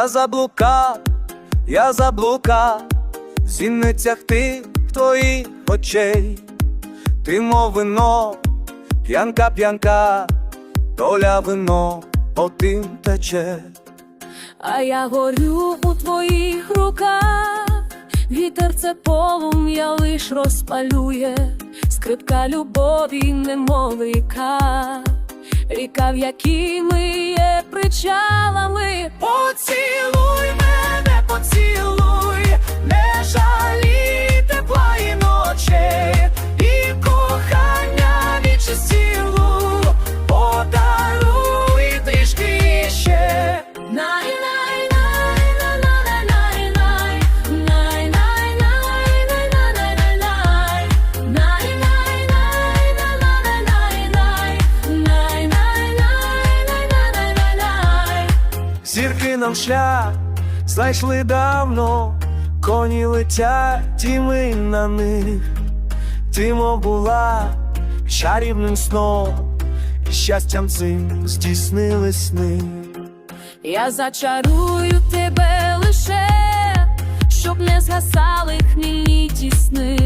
Я заблукав, я заблукав, в зіницях ти твоїх очей, ти мов вино, п'янка, п'янка, доля вино одним тече. А я горю у твоїх руках, вітер це полум'я лиш розпалює, скрипка любові, немов ріка, ріка, в якій ми є причалами. Зірки нам шлях знайшли давно, коні летять, і ми на них. Ти мов була чарівним сном, і щастям цим здійснили сни. Я зачарую тебе лише, щоб не згасали хмільні ті сни,